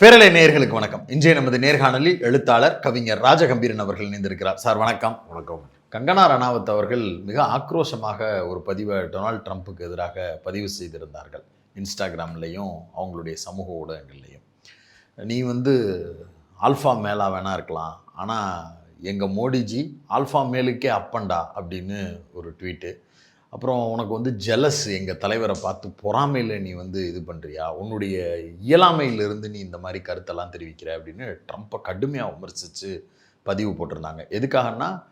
பேரலை நேயர்களுக்கு வணக்கம். இன்றைய நமது நேர்காணலில் எழுத்தாளர் கவிஞர் ராஜகம்பீரன் அவர்கள் இணைந்திருக்கிறார். சார் வணக்கம். வணக்கம். கங்கனா ரணாவத் அவர்கள் மிக ஆக்ரோஷமாக ஒரு பதிவை டொனால்ட் ட்ரம்ப்புக்கு எதிராக பதிவு செய்திருந்தார்கள். இன்ஸ்டாகிராம்லேயும் அவங்களுடைய சமூக ஊடகங்கள்லையும். நீ வந்து ஆல்ஃபா மேலா வேணா இருக்கலாம். ஆனால் எங்கள் மோடிஜி ஆல்ஃபா மேலுக்கே அப்பண்டா அப்படின்னு ஒரு ட்வீட்டு அப்புறம் உனக்கு வந்து ஜெலஸ் எங்கள் தலைவரை பார்த்து பொறாமையில் நீ வந்து இது பண்ணுறியா உன்னுடைய இயலாமையிலிருந்து நீ இந்த மாதிரி கருத்தெல்லாம் தெரிவிக்கிற அப்படின்னு ட்ரம்ப்பை கடுமையாக விமர்சித்து பதிவு போட்டிருந்தாங்க. எதுக்காகன்னா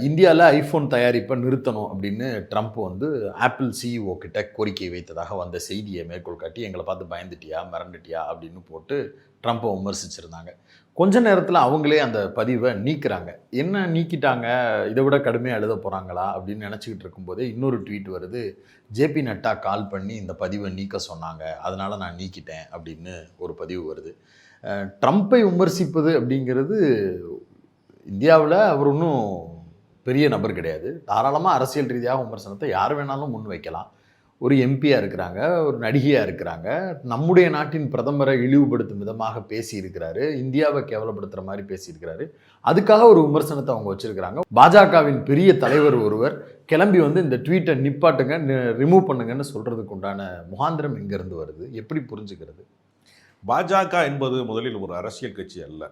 இந்தியாவில் ஐஃபோன் தயாரிப்பை நிறுத்தணும் அப்படின்னு ட்ரம்ப் வந்து ஆப்பிள் சிஇஓ கிட்ட கோரிக்கை வைத்ததாக வந்த செய்தியை மேற்கோள் காட்டி எங்களை பார்த்து பயந்துட்டியா மிரண்டுட்டியா அப்படின்னு போட்டு ட்ரம்ப்பை விமர்சிச்சிருந்தாங்க. கொஞ்ச நேரத்தில் அவங்களே அந்த பதிவை நீக்கிறாங்க. என்ன நீக்கிட்டாங்க? இதை விட கடுமையாக எழுத போகிறாங்களா அப்படின்னு நினச்சிக்கிட்டு இருக்கும்போதே இன்னொரு ட்வீட் வருது. ஜேபி நட்டா கால் பண்ணி இந்த பதிவை நீக்க சொன்னாங்க. அதனால் நான் நீக்கிட்டேன் அப்படின்னு ஒரு பதிவு வருது. ட்ரம்ப்பை விமர்சிப்பது அப்படிங்கிறது இந்தியாவில் அவர் ஒன்றும் பெரிய நபர் கிடையாது. தாராளமாக அரசியல் ரீதியாக விமர்சனத்தை யார் வேணாலும் முன் வைக்கலாம். ஒரு எம்பியாக இருக்கிறாங்க ஒரு நடிகையாக இருக்கிறாங்க. நம்முடைய நாட்டின் பிரதமரை இழிவுபடுத்தும் விதமாக பேசியிருக்கிறாரு. இந்தியாவை கேவலப்படுத்துகிற மாதிரி பேசியிருக்கிறாரு. அதுக்காக ஒரு விமர்சனத்தை அவங்க வச்சுருக்கிறாங்க. பாஜகவின் பெரிய தலைவர் ஒருவர் கிளம்பி வந்து இந்த ட்வீட்டை நிப்பாட்டுங்க ரிமூவ் பண்ணுங்கன்னு சொல்கிறதுக்கு உண்டான முகாந்திரம் எங்கேருந்து வருது? எப்படி புரிஞ்சுக்கிறது? பாஜக என்பது முதலில் ஒரு அரசியல் கட்சி அல்ல.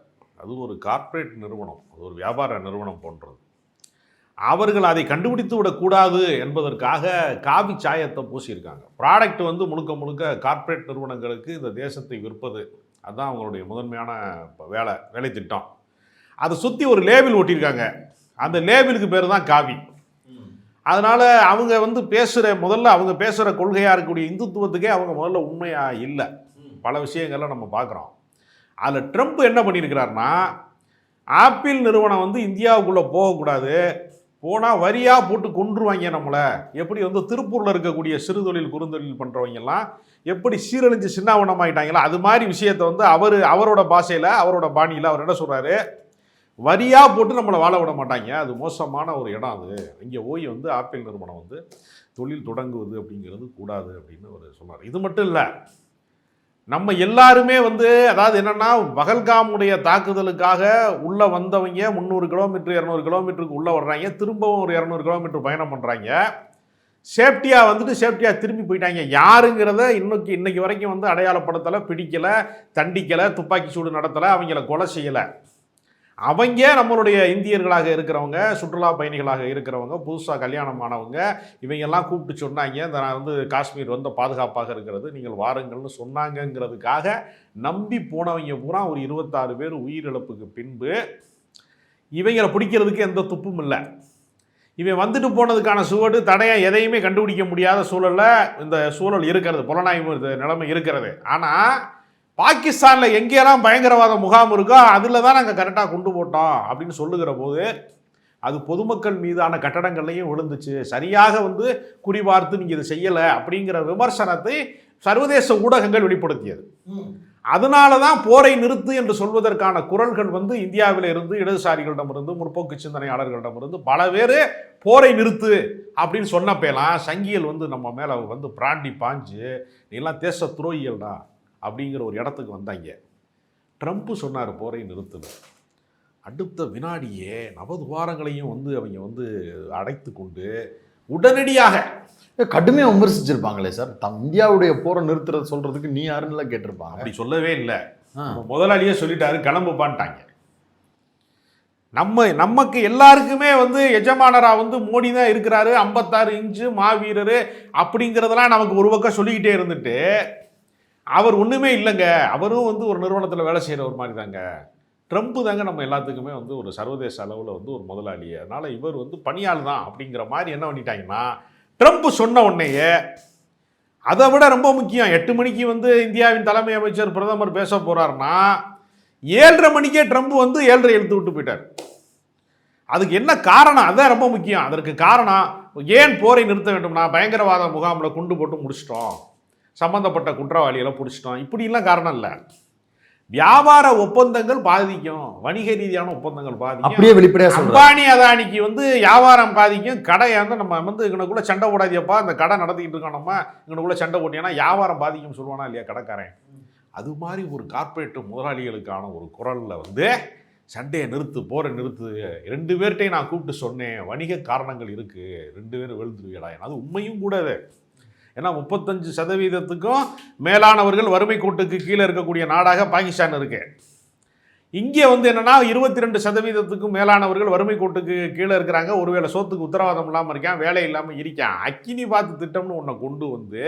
அது ஒரு கார்ப்பரேட் நிறுவனம் அது ஒரு வியாபார நிறுவனம் போன்றது. அவர்கள் அதை கண்டுபிடித்து விடக்கூடாது என்பதற்காக காவி சாயத்தை பூசியிருக்காங்க. ப்ராடக்ட் வந்து முழுக்க முழுக்க கார்ப்பரேட் நிறுவனங்களுக்கு இந்த தேசத்தை விற்பது. அதுதான் அவங்களுடைய முதன்மையான வேலை வேலை திட்டம். அதை சுற்றி ஒரு லேபிள் ஒட்டியிருக்காங்க. அந்த லேபிளுக்கு பேர் தான் காவி. அதனால் அவங்க வந்து பேசுகிற முதல்ல அவங்க பேசுகிற கொள்கையாக இருக்கக்கூடிய இந்துத்துவத்துக்கே அவங்க முதல்ல உண்மையாக இல்லை. பல விஷயங்களை நம்ம பார்க்குறோம் அதில் ட்ரம்ப் என்ன பண்ணியிருக்கிறாருன்னா ஆப்பிள் நிறுவனம் வந்து இந்தியாவுக்குள்ளே போகக்கூடாது. போனால் வரியாக போட்டு கொன்றுவாங்க நம்மளை. எப்படி வந்து திருப்பூரில் இருக்கக்கூடிய சிறுதொழில் குறுந்தொழில் பண்ணுறவங்கெல்லாம் எப்படி சீரழிஞ்சு சின்னாவனமாயிட்டாங்களோ அது மாதிரி விஷயத்தை வந்து அவர் அவரோட பாஷையில் அவரோட பாணியில் அவர் என்ன சொல்கிறாரு வரியாக போட்டு நம்மளை வாழ விட மாட்டாங்க. அது மோசமான ஒரு இடம் அது. இங்கே ஓய் வந்து ஆப்பிள் நிறுவனம் வந்து தொழில் தொடங்குவது அப்படிங்கிறது கூடாது அப்படின்னு அவர் சொன்னார். இது மட்டும் இல்லை நம்ம எல்லாருமே வந்து அதாவது என்னென்னா பகல்காமுடைய தாக்குதலுக்காக உள்ளே வந்தவங்க முந்நூறு கிலோமீட்டர் இரநூறு கிலோமீட்டருக்கு உள்ளே வர்றாங்க. திரும்பவும் ஒரு இரநூறு கிலோமீட்டர் பயணம் பண்ணுறாங்க சேஃப்டியாக வந்துட்டு சேஃப்டியாக திரும்பி போயிட்டாங்க. யாருங்கிறத இன்னைக்கு இன்றைக்கி வரைக்கும் வந்து அடையாளப்படுத்தலை பிடிக்கலை தண்டிக்கலை துப்பாக்கி சூடு நடத்தலை அவங்கள கொலை செய்யலை. அவங்க நம்மளுடைய இந்தியர்களாக இருக்கிறவங்க சுற்றுலா பயணிகளாக இருக்கிறவங்க புதுசாக கல்யாணம் ஆனவங்க இவங்கெல்லாம் கூப்பிட்டு சொன்னாங்க. இந்த நான் வந்து காஷ்மீர் வந்து பாதுகாப்பாக இருக்கிறது நீங்கள் வாருங்கள்னு சொன்னாங்கங்கிறதுக்காக நம்பி போனவங்க பூரா ஒரு இருபத்தாறு பேர் உயிரிழப்புக்கு பின்பு இவங்களை பிடிக்கிறதுக்கு எந்த துப்பும் இல்லை. இவன் வந்துட்டு போனதுக்கான சுவடு தடையை எதையுமே கண்டுபிடிக்க முடியாத சூழலில் இந்த சூழல் இருக்கிறது புலனாய்வு நிலைமை இருக்கிறது. ஆனால் பாகிஸ்தானில் எங்கேயெல்லாம் பயங்கரவாத முகாம் இருக்கோ அதில் தான் நாங்கள் கரெக்டாக கொண்டு போட்டோம் அப்படின்னு சொல்லுகிற போது அது பொதுமக்கள் மீதான கட்டடங்கள்லையும் விழுந்துச்சு. சரியாக வந்து குறிபார்த்து நீங்கள் இதை செய்யலை அப்படிங்கிற விமர்சனத்தை சர்வதேச ஊடகங்கள் வெளிப்படுத்தியது. அதனால தான் போரை நிறுத்து என்று சொல்வதற்கான குரல்கள் வந்து இந்தியாவில் இருந்து இடதுசாரிகளிடமிருந்து முற்போக்கு சிந்தனையாளர்களிடமிருந்து பல பேர் போரை நிறுத்து அப்படின்னு சொன்னப்பெல்லாம் சங்கியல் வந்து நம்ம மேலே வந்து பிராண்டி பாஞ்சு எல்லாம் தேச துரோகியல்டா அப்படிங்கிற ஒரு இடத்துக்கு வந்தாங்க. ட்ரம்ப் சொன்னார் போரை நிறுத்துன்னு அடுத்த வினாடியே நவதுவாரங்களையும் வந்து அவங்க வந்து அடைத்து கொண்டு உடனடியாக கடுமையாக விமர்சிச்சிருப்பாங்களே சார். தம் இந்தியாவுடைய போரை நிறுத்துறது சொல்கிறதுக்கு நீ யாருன்னு கேட்டிருப்பாங்க. அப்படி சொல்லவே இல்லை. முதலாளியே சொல்லிட்டாரு கிளம்புப்பான்ட்டாங்க. நம்ம நமக்கு எல்லாருக்குமே வந்து எஜமானரா வந்து மோடி தான் இருக்கிறாரு ஐம்பத்தாறு இன்ச்சு மாவீரர் அப்படிங்கிறதெல்லாம் நமக்கு ஒரு பக்கம் சொல்லிக்கிட்டே இருந்துட்டு அவர் ஒன்றுமே இல்லைங்க. அவரும் வந்து ஒரு நிறுவனத்தில் வேலை செய்கிற ஒரு மாதிரி தாங்க ட்ரம்ப் தாங்க நம்ம எல்லாத்துக்குமே வந்து ஒரு சர்வதேச அளவில் வந்து ஒரு முதலாளி. அதனால் இவர் வந்து பணியாள் தான் அப்படிங்கிற மாதிரி என்ன பண்ணிட்டாங்கன்னா ட்ரம்ப் சொன்ன உடனேயே அதை விட ரொம்ப முக்கியம் எட்டு மணிக்கு வந்து இந்தியாவின் தலைமை அமைச்சர் பிரதமர் பேச போகிறாருன்னா ஏழரை மணிக்கே ட்ரம்ப் வந்து ஏழரை எழுத்து விட்டு போயிட்டார். அதுக்கு என்ன காரணம்? அதான் ரொம்ப முக்கியம். அதற்கு காரணம் ஏன் போரை நிறுத்த வேண்டும்னா பயங்கரவாத முகாமில் குண்டு போட்டு முடிச்சிட்டோம். சம்மந்தப்பட்ட குற்றவாளிகளை பிடிச்சிட்டோம். இப்படிலாம் காரணம் இல்லை. வியாபார ஒப்பந்தங்கள் பாதிக்கும். வணிக ரீதியான ஒப்பந்தங்கள் பாதிக்கும். அப்படியே வெளிப்படையா சொல்றாரு அம்பானி அதானிக்கு வந்து வியாபாரம் பாதிக்கும். கடை வந்து நம்ம வந்து இங்கனக்குள்ள சண்டை போடாதியப்பா இந்த கடை நடத்திக்கிட்டு இருக்கோம் நம்ம. இங்கனக்குள்ள சண்டை போட்டியானா வியாபாரம் பாதிக்கும்னு சொல்லுவானா இல்லையா கடைக்காரன்? அது மாதிரி ஒரு கார்ப்பரேட் முதலாளிகளுக்கான ஒரு குரல்ல வந்து சண்டையை நிறுத்து போற நிறுத்து ரெண்டு பேர்ட்டையும் நான் கூப்பிட்டு சொன்னேன். வணிக காரணங்கள் இருக்கு. ரெண்டு பேரும் வெளுத்துருவியடா அது உண்மையும் கூட அது. ஏன்னா முப்பத்தஞ்சு சதவீதத்துக்கும் மேலானவர்கள் வறுமை கோட்டுக்கு கீழே இருக்கக்கூடிய நாடாக பாகிஸ்தான் இருக்கு. இங்கே வந்து என்னென்னா இருபத்தி ரெண்டு சதவீதத்துக்கும் மேலானவர்கள் வறுமை கோட்டுக்கு கீழே இருக்கிறாங்க. ஒருவேளை சோத்துக்கு உத்தரவாதம் இல்லாமல் இருக்கான் வேலை இல்லாமல் இருக்கான். அக்கினி பார்த்து திட்டம்னு ஒன்றை கொண்டு வந்து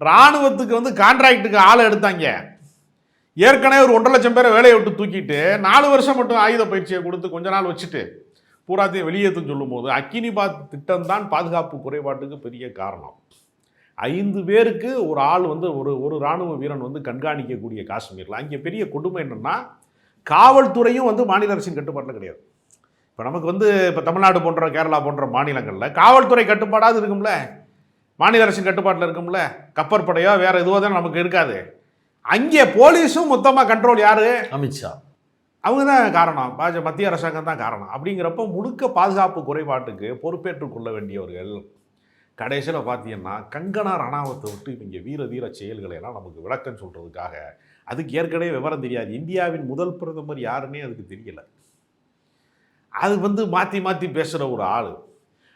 இராணுவத்துக்கு வந்து கான்ட்ராக்டுக்கு ஆளை எடுத்தாங்க. ஏற்கனவே ஒரு ஒன்றரை லட்சம் பேரை வேலையை விட்டு தூக்கிட்டு நாலு வருஷம் மட்டும் ஆயுத பயிற்சியை கொடுத்து கொஞ்ச நாள் வச்சுட்டு பூராத்தையும் வெளியேற்றுன்னு சொல்லும்போது அக்கினி பாத் திட்டம் தான் பாதுகாப்பு குறைபாட்டுக்கு பெரிய காரணம். ஐந்து பேருக்கு ஒரு ஆள் வந்து ஒரு ஒரு இராணுவ வீரன் வந்து கண்காணிக்கக்கூடிய காஷ்மீரில். அங்கே பெரிய கொடுமை என்னென்னா காவல்துறையும் வந்து மாநில அரசின் கட்டுப்பாட்டில் கிடையாது. இப்போ நமக்கு வந்து இப்போ தமிழ்நாடு போன்ற கேரளா போன்ற மாநிலங்களில் காவல்துறை கட்டுப்பாடாது இருக்கும்ல? மாநில அரசின் கட்டுப்பாட்டில் இருக்கும்ல? கப்பற்படையோ வேறு எதுவோ தான் நமக்கு இருக்காது. அங்கே போலீஸும் மொத்தமாக கண்ட்ரோல் யாரு? அமித்ஷா. அவங்க தான் காரணம். பாஜ மத்திய அரசாங்கம் தான் காரணம். அப்படிங்கிறப்ப முழுக்க பாதுகாப்பு குறைபாட்டுக்கு பொறுப்பேற்றுக் கொள்ள வேண்டியவர்கள் கடைசியில் பார்த்தீங்கன்னா கங்கனா ரணாவத்தை விட்டு இவங்க வீர தீர செயல்களை எல்லாம் நமக்கு விளக்கம் சொல்கிறதுக்காக அதுக்கு ஏற்கனவே விவரம் தெரியாது. இந்தியாவின் முதல் பிரதமர் யாருன்னே அதுக்கு தெரியல. அது வந்து மாற்றி மாற்றி பேசுகிற ஒரு ஆள்.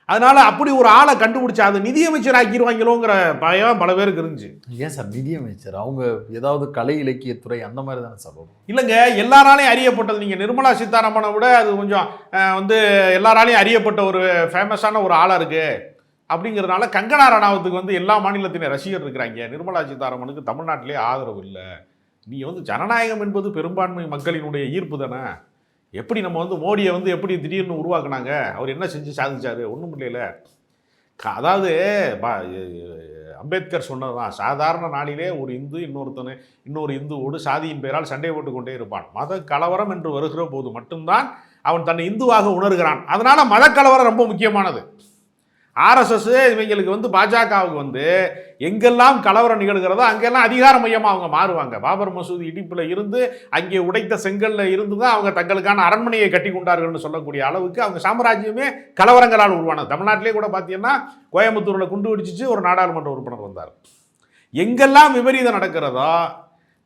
அதனால அப்படி ஒரு ஆளை கண்டுபிடிச்சா அது நிதியமைச்சர் ஆக்கிடுவாங்களோங்கிற பயம் பல பேருக்கு இருந்துச்சு. ஏன் சார் நிதியமைச்சர்? அவங்க ஏதாவது கலை இலக்கியத்துறை அந்த மாதிரி தானே சார் இல்லைங்க எல்லாராலையும் அறியப்பட்டது நீங்கள் நிர்மலா சீதாராமனை விட அது கொஞ்சம் வந்து எல்லாராலையும் அறியப்பட்ட ஒரு ஃபேமஸான ஒரு ஆளாக இருக்கு. அப்படிங்கிறதுனால கங்கனா ரணாவத்துக்கு வந்து எல்லா மாநிலத்திலையும் ரசிகர் இருக்கிறாங்க. நிர்மலா சீதாராமனுக்கு தமிழ்நாட்டிலே ஆதரவு இல்லை. நீ வந்து ஜனநாயகம் என்பது பெரும்பான்மை மக்களினுடைய ஈர்ப்பு தானே? எப்படி நம்ம வந்து மோடியை வந்து எப்படி திடீர்னு உருவாக்குனாங்க? அவர் என்ன செஞ்சு சாதிச்சாரு? ஒன்றும் இல்லையில அதாவது பா- சொன்னது தான் சாதாரண நாளிலே ஒரு இந்து இன்னொருத்தனை இன்னொரு இந்துவோடு சாதியின் பெயரால் சண்டை போட்டு கொண்டே இருப்பான். மத கலவரம் என்று வருகிற போது மட்டும்தான் அவன் தன்னை இந்துவாக உணர்கிறான். அதனால் மத கலவரம் ரொம்ப முக்கியமானது. ஆர்எஸ்எஸ் இவங்களுக்கு வந்து பாஜகவுக்கு வந்து எங்கெல்லாம் கலவரம் நிகழ்கிறதோ அங்கெல்லாம் அதிகார மையமாக அவங்க மாறுவாங்க. பாபர் மசூதி இடிப்பில் இருந்து அங்கே உடைத்த செங்கல்ல இருந்து தான் அவங்க தங்களுக்கான அரண்மனையை கட்டி கொண்டார்கள்னு சொல்லக்கூடிய அளவுக்கு அவங்க சாம்ராஜ்யமே கலவரங்களால் உருவானது. தமிழ்நாட்டிலே கூட பார்த்தீங்கன்னா கோயம்புத்தூரில் குண்டு வெடிச்சிச்சு ஒரு நாடாளுமன்ற உறுப்பினர் வந்தார். எங்கெல்லாம் விபரீதம் நடக்கிறதோ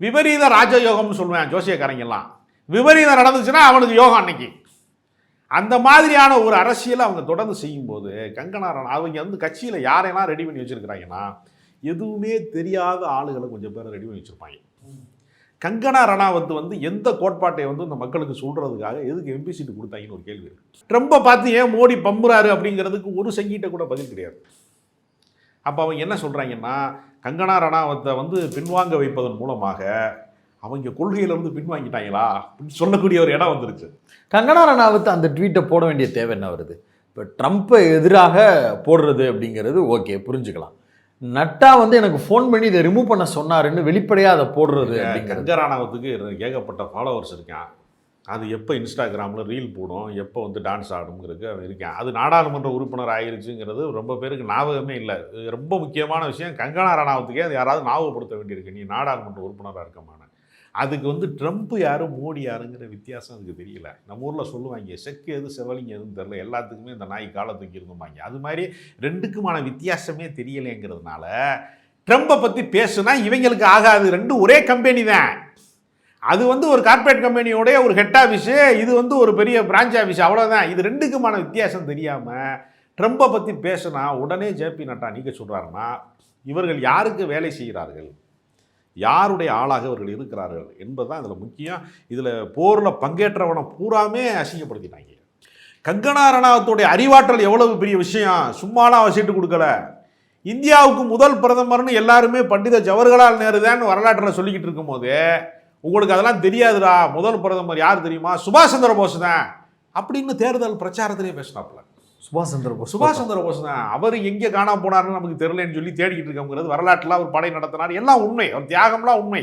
விபரீத ராஜயோகம்னு சொல்லுவேன் ஜோசியக்காரங்கெல்லாம். விபரீதம் நடந்துச்சுன்னா அவனுக்கு யோகம் அன்னைக்கு. அந்த மாதிரியான ஒரு அரசியலை அவங்க தொடர்ந்து செய்யும்போது கங்கனா ரணா அவங்க வந்து கட்சியில் யாரையெல்லாம் ரெடி பண்ணி வச்சுருக்கிறாங்கன்னா எதுவுமே தெரியாத ஆளுகளை கொஞ்சம் பேரை ரெடி பண்ணி வச்சுருப்பாங்க. கங்கனா ரணாவத் வந்து எந்த கோட்பாட்டை வந்து இந்த மக்களுக்கு சொல்கிறதுக்காக எதுக்கு எம்பி சீட்டு கொடுத்தாங்கன்னு ஒரு கேள்வி இருக்குது ட்ரம்பை பார்த்து ஏன் மோடி பம்புறாரு அப்படிங்கிறதுக்கு ஒரு சங்கீட்ட கூட பதில் கிடையாது. அப்போ அவங்க என்ன சொல்கிறாங்கன்னா கங்கனா ரணாவத்தை வந்து பின்வாங்க வைப்பதன் மூலமாக அவங்க கொள்கையிலிருந்து பின்வாங்கிட்டாங்களா அப்படின்னு சொல்லக்கூடிய ஒரு இடம் வந்துருச்சு. கங்கனா ரணாவத் அந்த ட்வீட்டை போட வேண்டிய தேவை என்ன வருது? இப்போ ட்ரம்ப்பை எதிராக போடுறது அப்படிங்கிறது ஓகே புரிஞ்சுக்கலாம். நட்டா வந்து எனக்கு ஃபோன் பண்ணி இதை ரிமூவ் பண்ண சொன்னாருன்னு வெளிப்படையாக அதை போடுறது அப்படிங்கிறது. கங்கராணவத்துக்கு ஏகப்பட்ட ஃபாலோவர்ஸ் இருக்கான். அது எப்போ இன்ஸ்டாகிராமில் ரீல் போடும் எப்போ வந்து டான்ஸ் ஆடுங்கிறதுக்கு அவன் இருக்கான். அது நாடாளுமன்ற உறுப்பினர் ஆயிருச்சுங்கிறது ரொம்ப பேருக்கு ஞாபகமே இல்லை. ரொம்ப முக்கியமான விஷயம். கங்கனா ரணாவத்துக்கே அது யாராவது ஞாபகப்படுத்த வேண்டியிருக்கு. நீ நாடாளுமன்ற உறுப்பினராக இருக்கமான அதுக்கு வந்து ட்ரம்ப் யாரும் மோடி யாருங்கிற வித்தியாசம் அதுக்கு தெரியல. நம்ம ஊரில் சொல்லுவாங்க செக்கு எது செவலிங்க எதுவும் தெரில எல்லாத்துக்குமே இந்த நாய் காலை தூக்கி இருந்துமாங்க அது மாதிரி ரெண்டுக்குமான வித்தியாசமே தெரியலைங்கிறதுனால ட்ரம்பை பற்றி பேசுனா இவங்களுக்கு ஆகாது. ரெண்டும் ஒரே கம்பெனி தான். அது வந்து ஒரு கார்ப்பரேட் கம்பெனியோடைய ஒரு ஹெட் ஆஃபீஸு இது வந்து ஒரு பெரிய பிரான்ச் ஆஃபீஸ் அவ்வளோதான் இது ரெண்டுக்குமான வித்தியாசம் தெரியாமல் ட்ரம்பை பற்றி பேசுனா உடனே ஜேபி நட்டா நீக்க சொல்கிறாருன்னா இவர்கள் யாருக்கு வேலை செய்கிறார்கள்? யாருடைய ஆளாக இவர்கள் இருக்கிறார்கள் என்பதுதான் இதில் முக்கியம். இதில் போரில் பங்கேற்றவனை பூராமே அசிங்கப்படுத்திட்டாங்க. கங்கனா ரணாவத்துடைய அறிவாற்றல் எவ்வளவு பெரிய விஷயம்? சும்மாலாம் வசிட்டு கொடுக்கல. இந்தியாவுக்கு முதல் பிரதமர்னு எல்லாருமே பண்டித ஜவஹர்லால் நேரு தான் வரலாற்றில் சொல்லிக்கிட்டு இருக்கும்போது உங்களுக்கு அதெல்லாம் தெரியாதுடா முதல் பிரதமர் யார் தெரியுமா? சுபாஷ் சந்திர போஸ் தான். அப்படின்னு தேர்தல் பிரச்சாரத்திலே பேசினாப்புல. சுபாஷ் சந்திர போஸ் சுபாஷ் சந்திர போஸ் தான் அவர் எங்கே காணாம போனாருன்னு நமக்கு தெரியலன்னு சொல்லி தேடிக்கிட்டு இருக்கோங்கிறது வரலாற்றில் அவர் படை நடத்தினார். எல்லாம் உண்மை. அவர் தியாகம்லாம் உண்மை.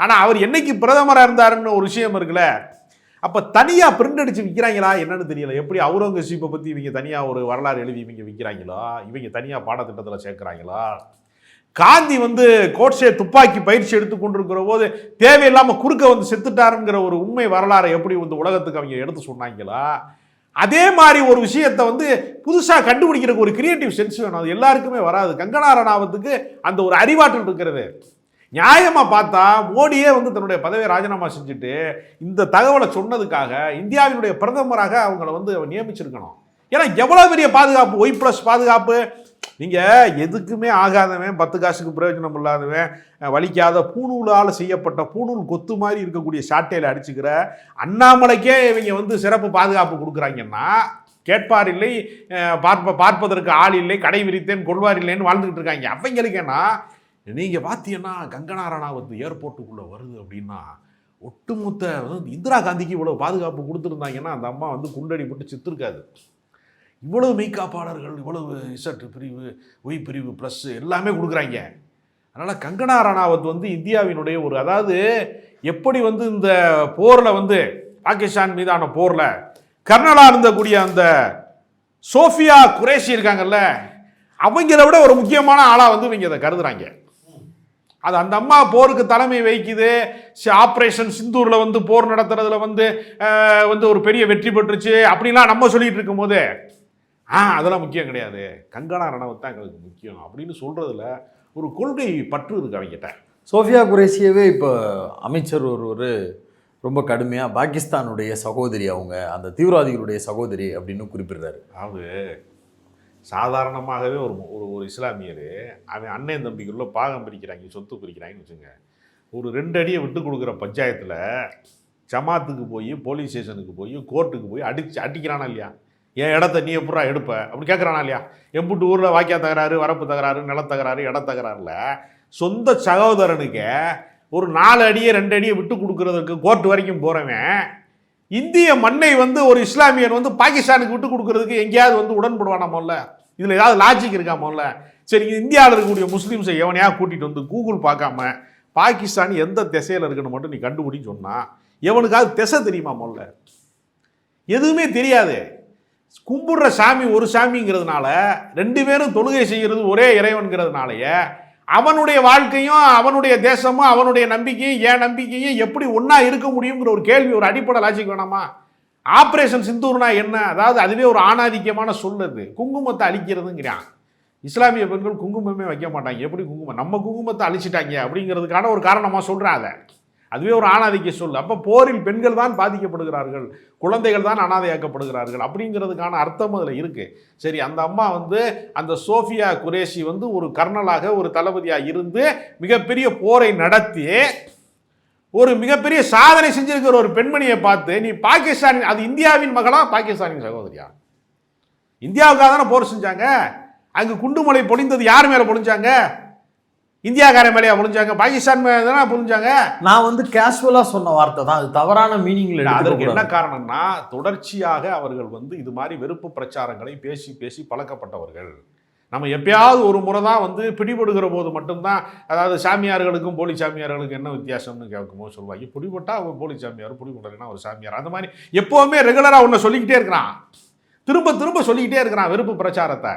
ஆனால் அவர் என்னைக்கு பிரதமராக இருந்தாருன்னு ஒரு விஷயம் இருக்குல்ல அப்போ தனியாக பிரிண்ட் அடிச்சு விற்கிறாங்களா என்னன்னு தெரியல. எப்படி அவுரங்கசீப்பை பற்றி இவங்க தனியாக ஒரு வரலாறு எழுதி இவங்க விற்கிறாங்களா இவங்க தனியாக பாடத்திட்டத்தில் சேர்க்குறாங்களா? காந்தி வந்து கோட்ஸே துப்பாக்கி பயிற்சி எடுத்து கொண்டிருக்கிற போது தேவையில்லாமல் குறுக்க வந்து செத்துட்டாருங்கிற ஒரு உண்மை வரலாறை எப்படி வந்து உலகத்துக்கு அவங்க எடுத்து சொன்னாங்களா? அதே மாதிரி ஒரு விஷயத்தை வந்து புதுசாக கண்டுபிடிக்கிறதுக்கு ஒரு கிரியேட்டிவ் சென்ஸ் வேணும். அது எல்லாருக்குமே வராது. கங்கனா ரணாவத்துக்கு அந்த ஒரு அறிவாற்றல் இருக்கிறது. நியாயமாக பார்த்தா மோடியே வந்து தன்னுடைய பதவியை ராஜினாமா செஞ்சுட்டு இந்த தகவலை சொன்னதுக்காக இந்தியாவினுடைய பிரதமராக அவங்கள வந்து நியமிச்சிருக்கணும். ஏன்னா எவ்வளோ பெரிய பாதுகாப்பு? ஒய் ப்ளஸ் பாதுகாப்பு? நீங்கள் எதுக்குமே ஆகாதவன் பத்து காசுக்கு பிரயோஜனம் இல்லாதவன் வலிக்காத பூணூலால் செய்யப்பட்ட பூணூல் கொத்து மாதிரி இருக்கக்கூடிய சாட்டையில் அடிச்சுக்கிற அண்ணாமலைக்கே இவங்க வந்து சிறப்பு பாதுகாப்பு கொடுக்குறாங்கன்னா கேட்பார் இல்லை பார்ப்ப பார்ப்பதற்கு ஆள் இல்லை கடை விரித்தேன் கொள்வார் இல்லைன்னு வாழ்ந்துக்கிட்டு இருக்காங்க. அவங்களுக்கேன்னா நீங்கள் பார்த்தீங்கன்னா கங்கனா ரணாவத் ஏர்போர்ட்டுக்குள்ளே வருது அப்படின்னா ஒட்டுமொத்த வந்து இந்திரா காந்திக்கு இவ்வளோ பாதுகாப்பு கொடுத்துருந்தாங்கன்னா அந்த அம்மா வந்து குண்டடி போட்டு சித்திருக்காது. இவ்வளவு மெய்காப்பாளர்கள் இவ்வளவு இசட் பிரிவு ஒய் பிரிவு ப்ளஸ் எல்லாமே கொடுக்குறாங்க. அதனால் கங்கனா ராணாவத் வந்து இந்தியாவினுடைய ஒரு அதாவது எப்படி வந்து இந்த போரில் வந்து பாகிஸ்தான் மீதான போரில் கர்னலாக இருந்தக்கூடிய அந்த சோஃபியா குரேஷி இருக்காங்கல்ல அவங்கள விட ஒரு முக்கியமான ஆளாக வந்து இவங்க அதை கருதுறாங்க. அது அந்த அம்மா போருக்கு தலைமை வைக்குது ஆப்ரேஷன் சிந்தூரில் வந்து போர் நடத்துறதுல வந்து வந்து ஒரு பெரிய வெற்றி பெற்றுச்சு. அப்படிலாம் நம்ம சொல்லிட்டு இருக்கும்போது ஆ அதெல்லாம் முக்கியம் கிடையாது. கங்கனா ரணவத் தான் எங்களுக்கு முக்கியம் அப்படின்னு சொல்றதுல ஒரு கொள்கை பற்று இருக்கு அவங்ககிட்ட சோஃபியா குரேஷியவே இப்போ அமைச்சர் ஒருவர் ரொம்ப கடுமையாக பாகிஸ்தானுடைய சகோதரி அவங்க அந்த தீவிரவாதிகளுடைய சகோதரி அப்படின்னு குறிப்பிடுறாரு. அதாவது சாதாரணமாகவே ஒரு ஒரு ஒரு இஸ்லாமியர் அவன் அண்ணன் தம்பிக்குள்ள பாகம் பிரிக்கிறாங்க சொத்து பிரிக்கிறாங்கன்னு வச்சுங்க. ஒரு ரெண்டு அடியை விட்டு கொடுக்குற பஞ்சாயத்தில் ஜமாத்துக்கு போய் போலீஸ் ஸ்டேஷனுக்கு போய் கோர்ட்டுக்கு போய் அடிச்சு அடிக்கிறானா இல்லையா? என் இடத்த நீ எப்படா எடுப்ப. அப்படி கேட்குறானா இல்லையா? எம்புட்டு ஊரில் வாக்கியா தகராறு வரப்பு தகராறு நிலத்தகராறு இடத்தகராறில் இட தகராறுல சொந்த சகோதரனுக்கு ஒரு நாலு அடியை ரெண்டு அடியை விட்டு கொடுக்குறதுக்கு கோர்ட் வரைக்கும் போகிறவன் இந்திய மண்ணை வந்து ஒரு இஸ்லாமியன் வந்து பாகிஸ்தானுக்கு விட்டு கொடுக்குறதுக்கு எங்கேயாவது வந்து உடன்படுவானா முதல்ல இதில் ஏதாவது லாஜிக் இருக்கா முதல்ல சரி இந்தியாவில் இருக்கக்கூடிய முஸ்லீம்ஸை எவனையாக கூட்டிகிட்டு வந்து கூகுள் பார்க்காம பாகிஸ்தான் எந்த திசையில் இருக்குன்னு மட்டும் நீ கண்டுபிடின்னு சொன்னால் எவனுக்காவது திசை தெரியுமா முதல்ல எதுவுமே தெரியாது. கும்பிடுற சாமி ஒரு சாமிங்கிறதுனால ரெண்டு பேரும் தொழுகை செய்கிறது ஒரே இறைவன்கிறதுனாலயே அவனுடைய வாழ்க்கையும் அவனுடைய தேசமும் அவனுடைய நம்பிக்கையும் என் நம்பிக்கையும் எப்படி ஒன்றா இருக்க முடியுங்கிற ஒரு கேள்வி ஒரு அடிப்படை லாஜிக் வேணாமா? ஆப்ரேஷன் சிந்தூர்னா என்ன? அதாவது அதுவே ஒரு ஆணாதிக்கமான சொல்லுது குங்குமத்தை அழிக்கிறதுங்கிறான். இஸ்லாமிய பெண்கள் குங்குமமே வைக்க மாட்டாங்க. எப்படி குங்குமம்? நம்ம குங்குமத்தை அழிச்சிட்டாங்க அப்படிங்கிறதுக்கான ஒரு காரணமாக சொல்கிறேன் அதை. அதுவே ஒரு ஆணாதிக்க சொல். அப்போ போரில் பெண்கள் தான் பாதிக்கப்படுகிறார்கள் குழந்தைகள் தான் அனாதையாக்கப்படுகிறார்கள் அப்படிங்கிறதுக்கான அர்த்தம் அதில் இருக்குது சரி அந்த அம்மா வந்து அந்த சோஃபியா குரேஷி வந்து ஒரு கர்னலாக ஒரு தளபதியாக இருந்து மிகப்பெரிய போரை நடத்தி ஒரு மிகப்பெரிய சாதனை செஞ்சிருக்கிற ஒரு பெண்மணியை பார்த்து நீ பாகிஸ்தான் அது இந்தியாவின் மகளா பாகிஸ்தானின் சகோதரியா? இந்தியாவுக்காக தானே போர் செஞ்சாங்க. அங்கு குண்டுமலை பொழிந்தது யார் மேலே பொழிஞ்சாங்க? இந்தியாக்காரன் மேலேயா பொழிஞ்சாங்க? பாகிஸ்தான் மேலே தானே பொழிஞ்சாங்க? நான் வந்து கேஷுவலாக சொன்ன வார்த்தை தான். அது தவறான மீனிங்கில் அதற்கு என்ன காரணம்னா தொடர்ச்சியாக அவர்கள் வந்து இது மாதிரி வெறுப்பு பிரச்சாரங்களை பேசி பேசி பழக்கப்பட்டவர்கள். நம்ம எப்பயாவது ஒரு முறை தான் வந்து பிடிபடுகிற போது மட்டும்தான் அதாவது சாமியார்களுக்கும் போலி சாமியார்களுக்கும் என்ன வித்தியாசம்னு கேட்கும்போது சொல்லுவாங்க. பிடிபட்டா அவன் போலி சாமியார் பிடிபடலைன்னா ஒரு சாமியார். அந்த மாதிரி எப்போவுமே ரெகுலராக ஒன்று சொல்லிக்கிட்டே இருக்கிறான். திரும்ப திரும்ப சொல்லிக்கிட்டே இருக்கிறான் வெறுப்பு பிரச்சாரத்தை.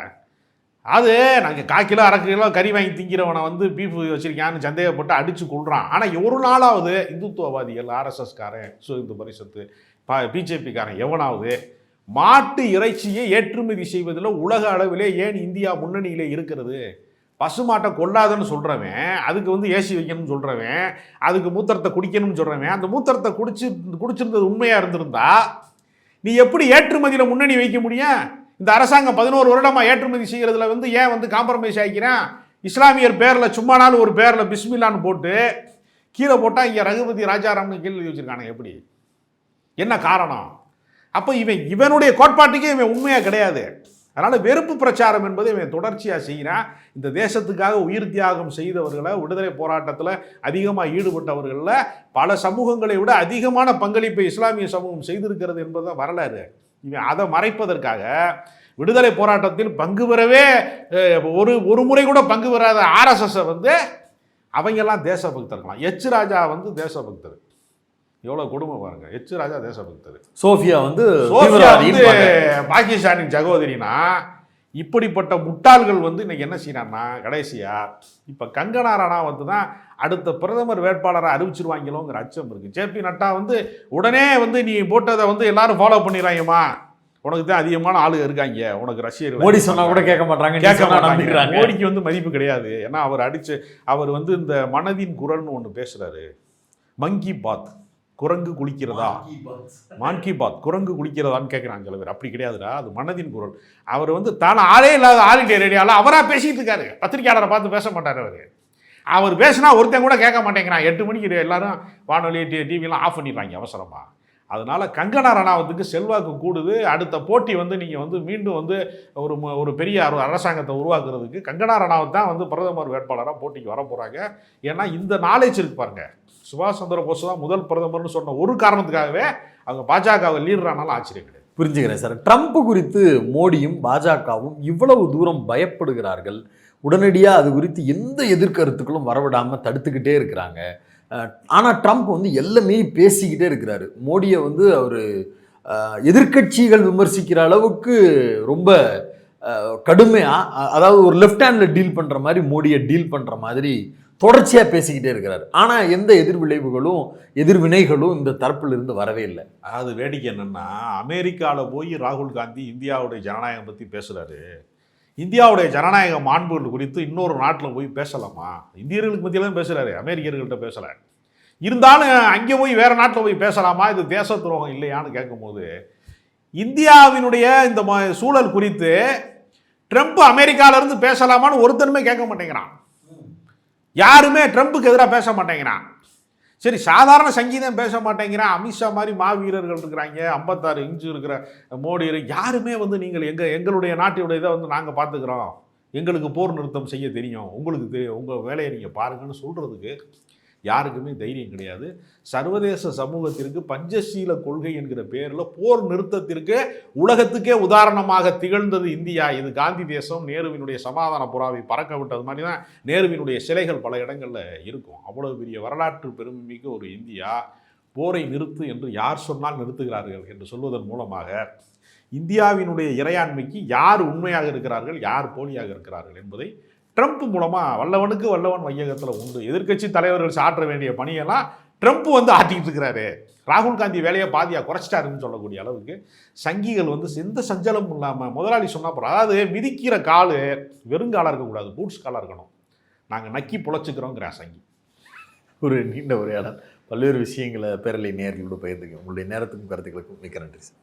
அது நாங்கள் கால் கிலோ அரை கிலோ கறி வாங்கி திங்கிறவனை வந்து பீஃப் வச்சிருக்கான்னு சந்தேகப்பட்டு அடித்து கொள்கிறான் ஆனால் ஒரு நாளாவது இந்துத்துவவாதிகள் ஆர்எஸ்எஸ்காரன் சுந்து பரிசத்து பா பிஜேபிக்காரன் எவனாவது மாட்டு இறைச்சியை ஏற்றுமதி செய்வதில் உலக அளவிலே ஏன் இந்தியா முன்னணியிலே இருக்கிறது? பசுமாட்டை கொள்ளாதன்னு சொல்கிறவன் அதுக்கு வந்து ஏசி வைக்கணும்னு சொல்கிறவன் அதுக்கு மூத்திரத்தை குடிக்கணும்னு சொல்கிறவன் அந்த மூத்திரத்தை குடிச்சு குடிச்சிருந்தது உண்மையாக இருந்திருந்தா நீ எப்படி ஏற்றுமதியில் முன்னணி வைக்க முடியும்? இந்த அரசாங்கம் பதினோரு வருடமாக ஏற்றுமதி செய்கிறதுல வந்து ஏன் வந்து காம்ப்ரமைஸ் ஆகிக்கிறேன் இஸ்லாமியர் பேரில் சும்மானாலும் ஒரு பேரில் பிஸ்மில்லான்னு போட்டு கீழே போட்டால் இங்கே ரகுபதி ராஜாராம்னு கேள்வி வச்சிருக்கானுங்க எப்படி? என்ன காரணம்? அப்போ இவன் இவனுடைய கோட்பாட்டுக்கே இவன் உண்மையாக கிடையாது. அதனால் வெறுப்பு பிரச்சாரம் என்பது இவன் தொடர்ச்சியாக செய்கிறான். இந்த தேசத்துக்காக உயிர் தியாகம் செய்தவர்களை விடுதலை போராட்டத்தில் அதிகமாக ஈடுபட்டவர்களில் பல சமூகங்களை விட அதிகமான பங்களிப்பை இஸ்லாமிய சமூகம் செய்திருக்கிறது என்பதுதான் வரலாறு. இவன் அதை மறைப்பதற்காக விடுதலை போராட்டத்தில் பங்கு பெறவே ஒரு ஒரு முறை கூட பங்கு பெறாத ஆர்எஸ்எஸ்ஸை வந்து அவங்கெல்லாம் தேசபக்தர்களாம் எச் ராஜா வந்து தேசபக்தர். எவ்வளோ கொடுமை பாருங்க. எச் ராஜா தேசபக்தர். சோஃபியா வந்து சோஃபியா வந்து. பாகிஸ்தானின் சகோதரினா இப்படிப்பட்ட முட்டாள்கள் வந்து இன்னைக்கு என்ன செய்யறான்னா கடைசியா இப்போ கங்கனா ராணா வந்து தான் அடுத்த பிரதமர் வேட்பாளரை அறிவிச்சிருவாங்களோங்கிற அச்சம் இருக்கு. ஜேபி நட்டா வந்து உடனே வந்து நீ போட்டதை வந்து எல்லாரும் ஃபாலோ பண்ணிடுறாங்கம்மா. உனக்கு தான் அதிகமான ஆளுங்க இருக்காங்க. உனக்கு ரசிகர்கள் மோடி சொன்னா கூட கேட்க மாட்டாங்க. கேட்க மாட்டாங்க. மோடிக்கு வந்து மதிப்பு கிடையாது. ஏன்னா அவர் அடிச்சு அவர் வந்து இந்த மனதின் குரல்னு ஒன்று பேசுறாரு. மங்கி பாத் குரங்கு குளிக்கிறதா? மான்கி பாத் குரங்கு குளிக்கிறதான்னு கேட்குறாங்க சில பேர். அப்படி கிடையாதுடா. அது மனதின் குரல். அவர் வந்து தானே ஆளே இல்லாத ஆல் இண்டியா ரேடியோவில் அவராக பேசிட்டு இருக்காரு. பத்திரிக்கையாளரை பார்த்து பேச மாட்டார் அவர். அவர் பேசினா ஒருத்தன் கூட கேட்க மாட்டேங்கிறான். எட்டு மணிக்கு எல்லாரும் வானொலி டிவிலாம் ஆஃப் பண்ணிடுறாங்க அவசரமாக அதனால கங்கனா ரணாவத்துக்கு செல்வாக்கு கூடுது. அடுத்த போட்டி வந்து நீங்கள் வந்து மீண்டும் வந்து ஒரு ஒரு பெரிய அர- அரசாங்கத்தை உருவாக்குறதுக்கு கங்கனா ரணாவத் தான் வந்து பிரதமர் வேட்பாளராக போட்டிக்கு வர போகிறாங்க ஏன்னா இந்த நாலேஜ் இருக்கு பாருங்க. சுபாஷ் சந்திர போஸ் தான் முதல் பிரதமர்னு சொன்ன ஒரு காரணத்துக்காகவே அவங்க பாஜகவை லீடர் ஆனாலும் ஆச்சரியம் கிடையாது. புரிஞ்சுக்கிறேன் சார். ட்ரம்ப் குறித்து மோடியும் பாஜகவும் இவ்வளவு தூரம் பயப்படுகிறார்கள். உடனடியாக அது குறித்து எந்த எதிர்கருத்துக்களும் வரவிடாமல் தடுத்துக்கிட்டே இருக்கிறாங்க. ஆனால் ட்ரம்ப் வந்து எல்லாமே பேசிக்கிட்டே இருக்கிறாரு. மோடியை வந்து அவர் எதிர்க்கட்சிகள் விமர்சிக்கிற அளவுக்கு ரொம்ப கடுமையாக அதாவது ஒரு லெஃப்ட் ஹேண்டில் டீல் பண்ணுற மாதிரி மோடியை டீல் பண்ணுற மாதிரி தொடர்ச்சியாக பேசிக்கிட்டே இருக்கிறார். ஆனால் எந்த எதிர்விளைவுகளும் எதிர்வினைகளும் இந்த தரப்பிலிருந்து வரவே இல்லை. அது வேடிக்கை என்னென்னா அமெரிக்காவில் போய் ராகுல் காந்தி இந்தியாவுடைய ஜனநாயகம் பற்றி பேசுகிறாரு இந்தியாவுடைய ஜனநாயக மாண்புகள் குறித்து இன்னொரு நாட்டில் போய் பேசலாமா? இந்தியர்களுக்கு மத்தியில பேசுகிறாரு அமெரிக்கர்கள்ட்ட பேசலை. இருந்தாலும் அங்கே போய் வேறு நாட்டில் போய் பேசலாமா? இது தேச துரோகம் இல்லையான்னு கேட்கும்போது இந்தியாவினுடைய இந்த ம- சூழல் குறித்து ட்ரம்ப் அமெரிக்காவிலேருந்து பேசலாமான்னு ஒருத்தனுமே கேட்க மாட்டேங்கிறான். யாருமே ட்ரம்ப்புக்கு எதிராக பேச மாட்டேங்கிறான். சரி சாதாரண சங்கீதம் பேச மாட்டேங்கிறான். அமித்ஷா மாதிரி மாவீரர்கள் இருக்கிறாங்க. ஐம்பத்தாறு இன்ச்சு இருக்கிற மோடி யாருமே வந்து நீங்கள் எங்கள் எங்களுடைய நாட்டினுடைய இதை வந்து நாங்கள் பார்த்துக்குறோம். எங்களுக்கு போர் நிறுத்தம் செய்ய தெரியும். உங்களுக்கு தெரியும் உங்கள் வேலையை நீங்கள் பாருங்கன்னு சொல்கிறதுக்கு யாருக்குமே தைரியம் கிடையாது. சர்வதேச சமூகத்திற்கு பஞ்சசீல கொள்கை என்கிற பேரில் போர் நிறுத்தத்திற்கு உலகத்துக்கே உதாரணமாக திகழ்ந்தது இந்தியா. இது காந்தி தேசம் நேருவினுடைய சமாதான புறாவை பறக்க விட்டது மாதிரி தான் நேருவினுடைய சிலைகள் பல இடங்களில் இருக்கும். அவ்வளோ பெரிய வரலாற்று பெருமைமிக்க ஒரு இந்தியா. போரை நிறுத்து என்று யார் சொன்னால் நிறுத்துகிறார்கள் என்று சொல்வதன் மூலமாக இந்தியாவினுடைய இறையாண்மைக்கு யார் உண்மையாக இருக்கிறார்கள் யார் போலியாக இருக்கிறார்கள் என்பதை ட்ரம்ப் மூலமாக வல்லவனுக்கு வல்லவன் மையகத்தில் உண்டு. எதிர்க்கட்சி தலைவர்கள் சாற்ற வேண்டிய பணியெல்லாம் ட்ரம்ப் வந்து ஆட்டிக்கிட்டு இருக்கிறாரு. ராகுல் காந்தி வேலையை பாதியாக குறைச்சிட்டாருன்னு சொல்லக்கூடிய அளவுக்கு சங்கிகள் வந்து எந்த சஞ்சலமும் இல்லாமல் முதலாளி சொன்னால் போகிற அதாவது மிதிக்கிற கால் வெறுங்காலாக இருக்கக்கூடாது பூட்ஸ் காலாக இருக்கணும். நாங்கள் நக்கி புழைச்சிக்கிறோங்கிற சங்கி. ஒரு நீண்ட உரையாடல். பல்வேறு விஷயங்களை பேரலை நேர்களோடு பகிர்ந்துக்க உங்களுடைய நேரத்துக்கும் கருத்துக்களுக்கும் மிக்க நன்றி சார்.